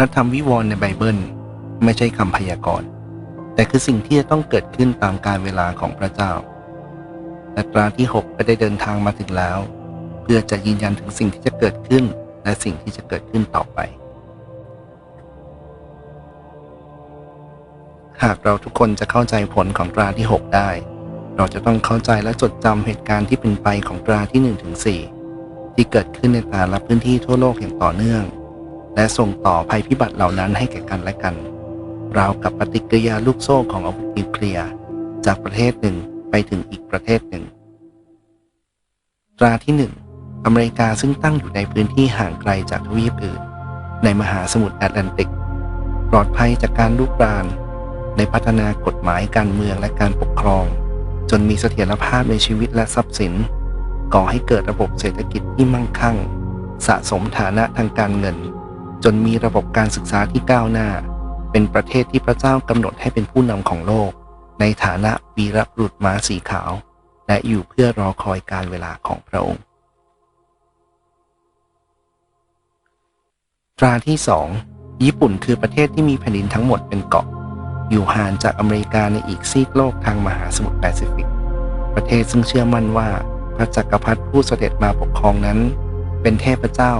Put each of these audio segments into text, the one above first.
พระธรรมวิวรณ์ในไบเบิล ไม่ใช่คำพยากรณ์ แต่คือสิ่งที่จะต้องเกิดขึ้นตามการเวลาของพระเจ้าและตราที่ 6 ก็ได้เดินทางมาถึงแล้ว เพื่อจะยืนยันถึงสิ่งที่จะเกิดขึ้นและสิ่งที่จะเกิดขึ้นต่อไป หากเราทุกคนจะเข้าใจผลของตราที่ 6 ได้ เราจะต้องเข้าใจและจดจำเหตุการณ์ที่เป็นไปของตราที่1ถึง4ที่เกิดขึ้นในแต่ละพื้นที่ทั่วโลกอย่างต่อเนื่อง และส่งต่อภัยพิบัติเหล่านั้นให้แก่กันและกัน ราวกับปฏิกิริยาลูกโซ่ของอาวุธนิวเคลียร์จากประเทศหนึ่งไปถึงอีกประเทศหนึ่ง ตราที่ 1 อเมริกาซึ่งตั้งอยู่ในพื้นที่ห่างไกลจากทวีปอื่น ในมหาสมุทรแอตแลนติก ปลอดภัยจากการลุกราน ในพัฒนากฎหมายการเมืองและการปกครอง จนมีเสถียรภาพในชีวิตและทรัพย์สิน ก่อให้เกิดระบบเศรษฐกิจที่มั่งคั่ง สะสมฐานะทางการเงิน จนมีระบบการศึกษาที่ก้าวหน้า เป็นประเทศที่พระเจ้ากำหนดให้เป็นผู้นำของโลก ในฐานะวีรบุรุษม้าสีขาว และอยู่เพื่อรอคอยการเวลาของพระองค์ ตราที่ 2 ญี่ปุ่นคือประเทศที่มีแผ่นดินทั้งหมดเป็นเกาะ อยู่ห่างจากอเมริกาในอีกซีกโลกทางมหาสมุทรแปซิฟิก ประเทศซึ่งเชื่อมั่นว่าพระจักรพรรดิผู้เสด็จมาปกครองนั้น เป็นเทพเจ้า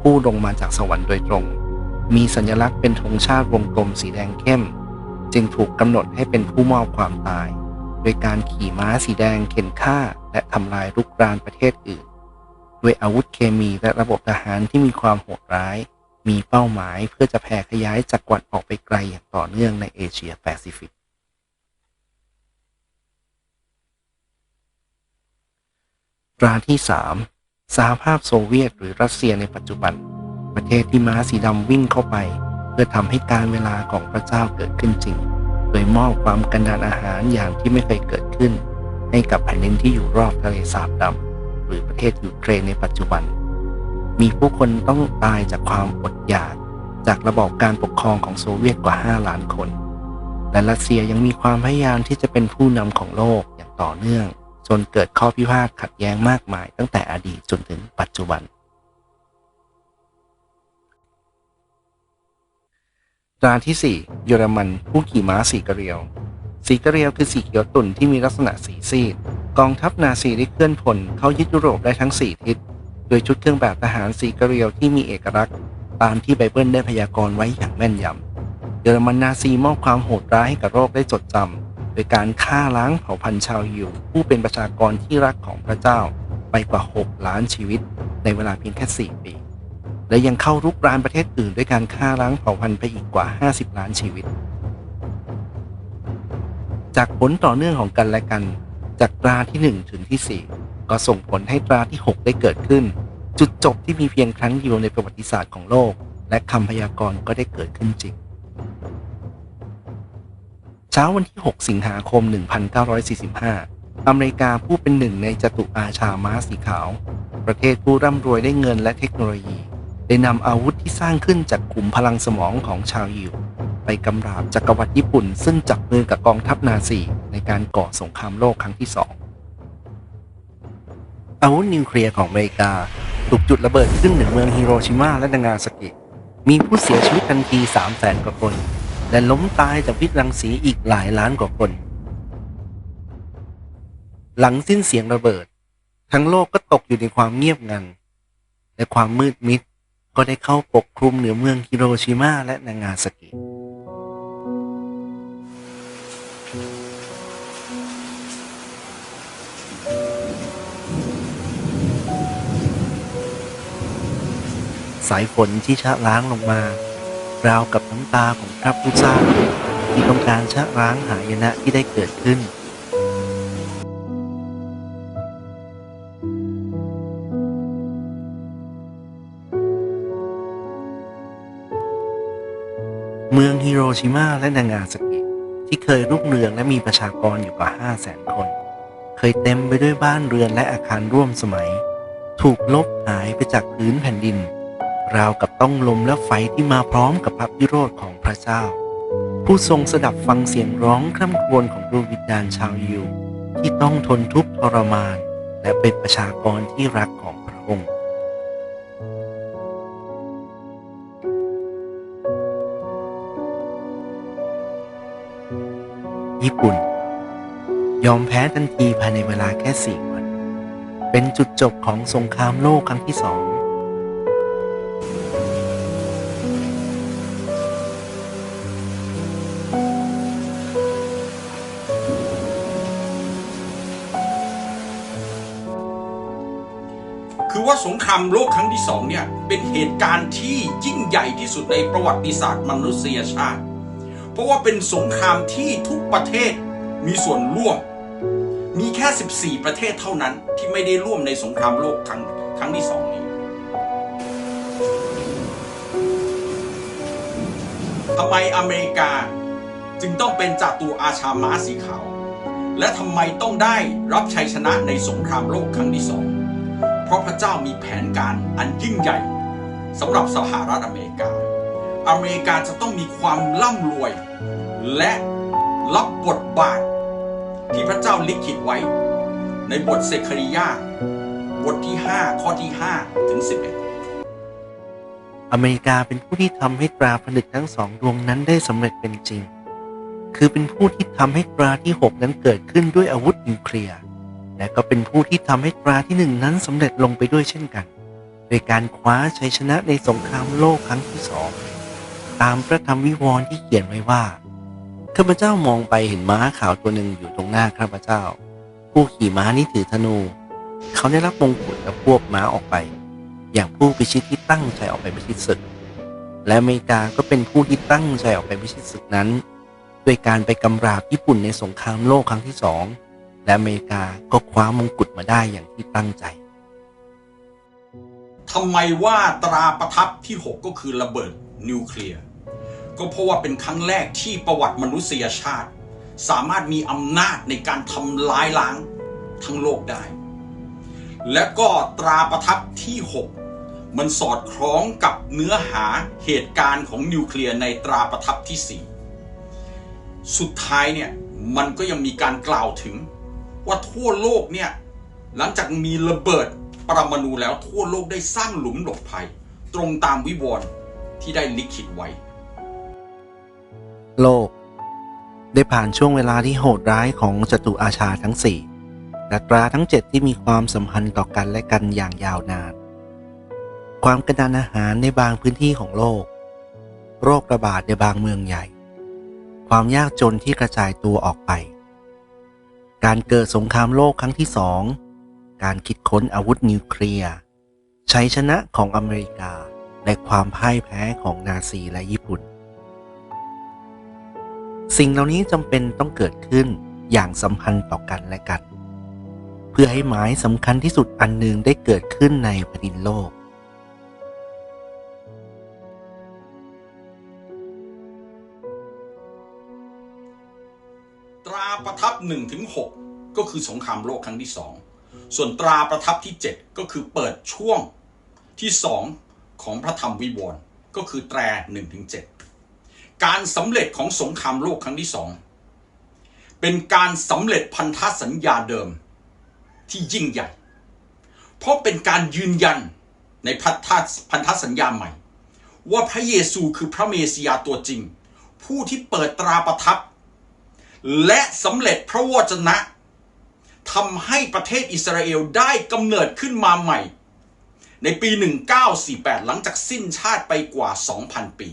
ผู้ลงมาจากสวรรค์โดยตรง มีสัญลักษณ์เป็นธงชาติวงกลมสีแดงเข้ม จึงถูกกำหนดให้เป็นผู้มอบความตาย โดยการขี่ม้าสีแดงเข็นฆ่า และทำลายรุกรานประเทศอื่น ด้วยอาวุธเคมีและระบบทหารที่มีความโหดร้าย มีเป้าหมายเพื่อจะแผ่ขยายจักรวรรดิออกไปไกลอย่างต่อเนื่องในเอเชียแปซิฟิกตราที่ 3 สหภาพโซเวียตหรือรัสเซียในปัจจุบัน ประเทศที่ม้าสีดำวิ่งเข้าไป เพื่อทำให้การเวลาของพระเจ้าเกิดขึ้นจริง โดยมอบความกันดานอาหารอย่างที่ไม่เคยเกิดขึ้น ให้กับแผ่นดินที่อยู่รอบทะเลสาบดำหรือประเทศยูเครนในปัจจุบัน มีผู้คนต้องตายจากความอดอยาก จากระบอบการปกครองของโซเวียตกว่า 5 ล้านคน และรัสเซียยังมีความพยายามที่จะเป็นผู้นำของโลกอย่างต่อเนื่อง จนเกิดข้อพิพาทขัดแย้งมากมาย ตั้งแต่อดีตจนถึงปัจจุบันตราที่ 4 เยอรมันผู้ขี่ม้าสีกระเรียว สีกระเรียวคือสีเขียวตุ่นที่มีลักษณะสีซีด กองทัพนาซีได้เคลื่อนพลเข้ายึดยุโรปได้ทั้ง 4 ทิศ โดยชุดเครื่องแบบทหารสีกระเรียวที่มีเอกลักษณ์ ตามที่ไบเบิลได้พยากรณ์ไว้อย่างแม่นยำเยอรมันนาซีมอบความโหดร้ายให้กับโลกได้จดจำ โดยการฆ่าล้างเผ่าพันธุ์ชาวยิวผู้เป็นประชากรที่รักของพระเจ้าไปกว่า 6 ล้านชีวิต ในเวลาเพียงแค่ 4 ปี และยังเข้ารุกรานประเทศอื่น ด้วยการฆ่าล้างเผ่าพันธุ์ไปอีกกว่า 50 ล้านชีวิต จากผลต่อเนื่องของกันและกัน จากตราที่ 1 ถึงที่ 4 ก็ส่งผลให้ตราที่ 6 ได้เกิดขึ้น จุดจบที่มีเพียงครั้งเดียวในประวัติศาสตร์ของโลก และคำพยากรณ์ก็ได้เกิดขึ้นจริง เช้าวันที่ 6 สิงหาคม 1945 อเมริกาผู้เป็นหนึ่งในจตุอาชาม้าสีขาว ประเทศผู้ร่ำรวยได้เงินและเทคโนโลยี ได้นำอาวุธที่สร้างขึ้นจากขุมพลังสมองของชาวยิว ไปกำราบจักรวรรดิญี่ปุ่น ซึ่งจับมือกับกองทัพนาซีในการก่อสงครามโลกครั้งที่สองอาวุธนิวเคลียร์ของอเมริกาถูกจุดระเบิดขึ้นเหนือเมืองฮิโรชิมาและนางาซากิ มีผู้เสียชีวิตทันที 3 0 0แสนกว่าคน และล้มตายจากพิษรังสีอีกหลายล้านกว่าคน หลังสิ้นเสียงระเบิด ทั้งโลกก็ตกอยู่ในความเงียบงัน และความมืดมิดก็ได้เข้าปกคลุมเหนือเมืองฮิโรชิมาและนางาซากิสายฝนที่ชะล้างลงมา ราวกับน้ำตาของพระผู้สร้างที่ต้องการชะล้างหายนะที่ได้เกิดขึ้น เมืองฮิโรชิมาและนางาซากิที่เคยรุ่งเรืองและมีประชากรอยู่กว่า 5 0 0แสนคน เคยเต็มไปด้วยบ้านเรือนและอาคารร่วมสมัย ถูกลบหายไปจากพื้นแผ่นดิน ราวกับต้องลมและไฟที่มาพร้อมกับพระพิโรธของพระเจ้า ผู้ทรงสดับฟังเสียงร้องคร่ำครวญของดวงวิญญาณชาวยิวที่ต้องทนทุกข์ทรมาน และเป็นประชากรที่รักของพระองค์ญี่ปุ่น ยอมแพ้ทันทีภายในเวลาแค่สี่วัน เป็นจุดจบของสงครามโลกครั้งที่สอง คือว่าสงครามโลกครั้งที่สองเนี่ยเป็นเหตุการณ์ที่ยิ่งใหญ่ที่สุดในประวัติศาสตร์มนุษยชาติ เพราะว่าเป็นสงครามที่ทุกประเทศมีส่วนร่วม มีแค่ 14 ประเทศเท่านั้นที่ไม่ได้ร่วมในสงครามโลกครั้งครั้งที่สองนี้ทำไมอเมริกาจึงต้องเป็นจาตัวอาชาม้าสีขาว และทำไมต้องได้รับชัยชนะในสงครามโลกครั้งที่สอง เพราะพระเจ้ามีแผนการอันยิ่งใหญ่สำหรับสหรัฐอเมริกา อเมริกาจะต้องมีความร่ำรวย และรับบทบาท ที่พระเจ้าลิขิตไว้ ในบทเซคริยาบทที่ 5 ข้อที่ 5 ถึง 11 อเมริกาเป็นผู้ที่ทำให้ตราผนึกทั้งสองดวงนั้นได้สำเร็จเป็นจริง คือเป็นผู้ที่ทำให้ตราที่ 6 นั้นเกิดขึ้นด้วยอาวุธนิวเคลียร์ และก็เป็นผู้ที่ทำให้ตราที่หนึ่งนั้นสำเร็จลงไปด้วยเช่นกัน โดยการคว้าชัยชนะในสงครามโลกครั้งที่สองตามพระธรรมวิวรณ์ที่เขียนไว้ว่าข้าพเจ้ามองไปเห็นม้าขาวตัวหนึ่งอยู่ตรงหน้าข้าพเจ้า ผู้ขี่ม้านี้ถือธนู เขาได้รับมงกุฎและควบม้าออกไป อย่างผู้พิชิตที่ตั้งใจออกไปพิชิตศึก และอเมริกาก็เป็นผู้ที่ตั้งใจออกไปพิชิตศึกนั้น ด้วยการไปกำราบญี่ปุ่นในสงครามโลกครั้งที่สอง และอเมริกาก็คว้ามงกุฎมาได้อย่างที่ตั้งใจทำไมว่าตราประทับที่ 6 ก็คือระเบิดนิวเคลียร์ก็เพราะว่าเป็นครั้งแรกที่ประวัติมนุษยชาติ สามารถมีอำนาจในการทำลายล้างทั้งโลกได้ และก็ตราประทับที่ 6 มันสอดคล้องกับเนื้อหาเหตุการณ์ของนิวเคลียร์ในตราประทับที่ 4 สุดท้ายเนี่ย มันก็ยังมีการกล่าวถึง ว่าทั่วโลกเนี่ย หลังจากมีระเบิดปรมาณูแล้วทั่วโลกได้สร้างหลุมหลบภัย ตรงตามวิวรณ์ที่ได้ลิขิตไว้ โลก ได้ผ่านช่วงเวลาที่โหดร้ายของจตุอาชาทั้งสี่และตราทั้งเจ็ดที่มีความสัมพันธ์ต่อกันและกันอย่างยาวนาน ความกระดานอาหารในบางพื้นที่ของโลก โรคระบาดในบางเมืองใหญ่ ความยากจนที่กระจายตัวออกไป การเกิดสงครามโลกครั้งที่สองการคิดค้นอาวุธนิวเคลียร์ชัยชนะของอเมริกา และความพ่ายแพ้ของนาซีและญี่ปุ่น สิ่งเหล่านี้จำเป็นต้องเกิดขึ้นอย่างสัมพันธ์ต่อกันและกัน เพื่อให้หมายสำคัญที่สุดอันหนึ่งได้เกิดขึ้นในแผ่นดินโลก ตราประทับ1ถึง6ก็คือสงครามโลกครั้งที่ 2 ส่วนตราประทับที่ 7 ก็คือเปิดช่วงที่ 2 ของพระธรรมวิวรณ์ก็คือแตร1ถึง7การสำเร็จของสงครามโลกครั้งที่ 2 เป็นการสำเร็จพันธสัญญาเดิมที่ยิ่งใหญ่ เพราะเป็นการยืนยันในพันธพันธสัญญาใหม่ ว่าพระเยซูคือพระเมสสิยาตัวจริง ผู้ที่เปิดตราประทับ และสำเร็จพระวจนะทำให้ประเทศอิสราเอลได้กำเนิดขึ้นมาใหม่ ในปี 1948 หลังจากสิ้นชาติไปกว่า 2,000 ปี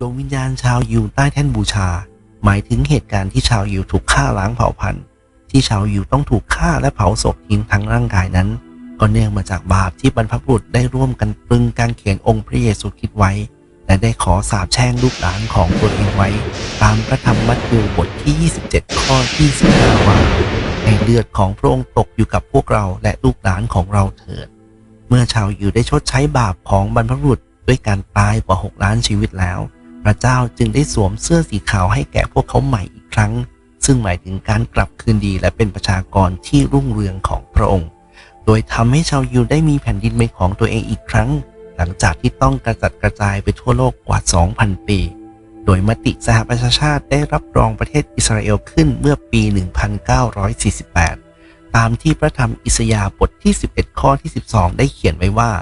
ดวงวิญญาณชาวยิวใต้แท่นบูชา หมายถึงเหตุการณ์ที่ชาวยิวถูกฆ่าล้างเผ่าพันธุ์ ที่ชาวยิวต้องถูกฆ่าและเผาศพทิ้งทั้งร่างกายนั้น ก็เนื่องมาจากบาปที่บรรพบุรุษได้ร่วมกันตรึงกางเขนองค์พระเยซูคริดไว้ และได้ขอสาปแช่งลูกหลานของตนเองไว้ ตามพระธรรมมัทธิวบทที่ 27 ข้อที่15ว่าให้เลือดของพระองค์ตกอยู่กับพวกเราและลูกหลานของเราเถิด เมื่อชาวยิวได้ชดใช้บาปของบรรพบุรุษด้วยการตายกว่า 6 ล้านชีวิตแล้ว พระเจ้าจึงได้สวมเสื้อสีขาวให้แก่พวกเขาใหม่อีกครั้ง ซึ่งหมายถึงการกลับคืนดีและเป็นประชากรที่รุ่งเรืองของพระองค์ โดยทำให้ชาวยิวได้มีแผ่นดินเป็นของตัวเองอีกครั้ง หลังจากที่ต้องกระจัดกระจายไปทั่วโลกกว่า 2,000 ปี โดยมติสหประชาชาติได้รับรองประเทศอิสราเอลขึ้นเมื่อปี 1948 ตามที่พระธรรมอิสยาห์บทที่ 11 ข้อที่ 12 ได้เขียนไว้ว่า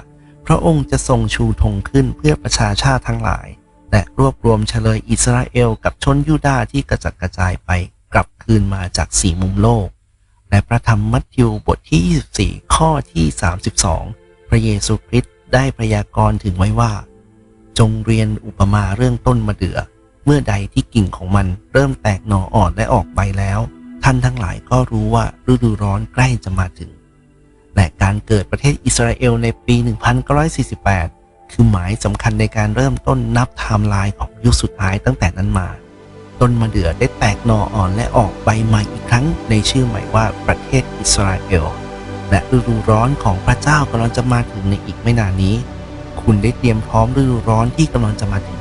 พระองค์จะทรงชูธงขึ้นเพื่อประชาชาติทั้งหลาย และรวบรวมเฉลยอิสราเอลกับชนยูดาห์ที่กระจัดกระจายไปกลับคืนมาจากสี่มุมโลก และพระธรรมมัทธิวบทที่ 24 ข้อที่ 32 พระเยซูคริสต ได้พยากรณ์ถึงไว้ว่า จงเรียนอุปมาเรื่องต้นมะเดื่อ เมื่อใดที่กิ่งของมันเริ่มแตกหน่ออ่อนและออกใบแล้ว ท่านทั้งหลายก็รู้ว่าฤดูร้อนใกล้จะมาถึง และการเกิดประเทศอิสราเอลในปี 1948 คือหมายสำคัญในการเริ่มต้นนับไทม์ไลน์ของยุคสุดท้ายตั้งแต่นั้นมา ต้นมะเดื่อได้แตกหน่ออ่อนและออกใบใหม่อีกครั้งในชื่อใหม่ว่าประเทศอิสราเอล และฤดูร้อนของพระเจ้ากำลังจะมาถึงในอีกไม่นานนี้ คุณได้เตรียมพร้อมฤดูร้อนที่กำลังจะมาถึง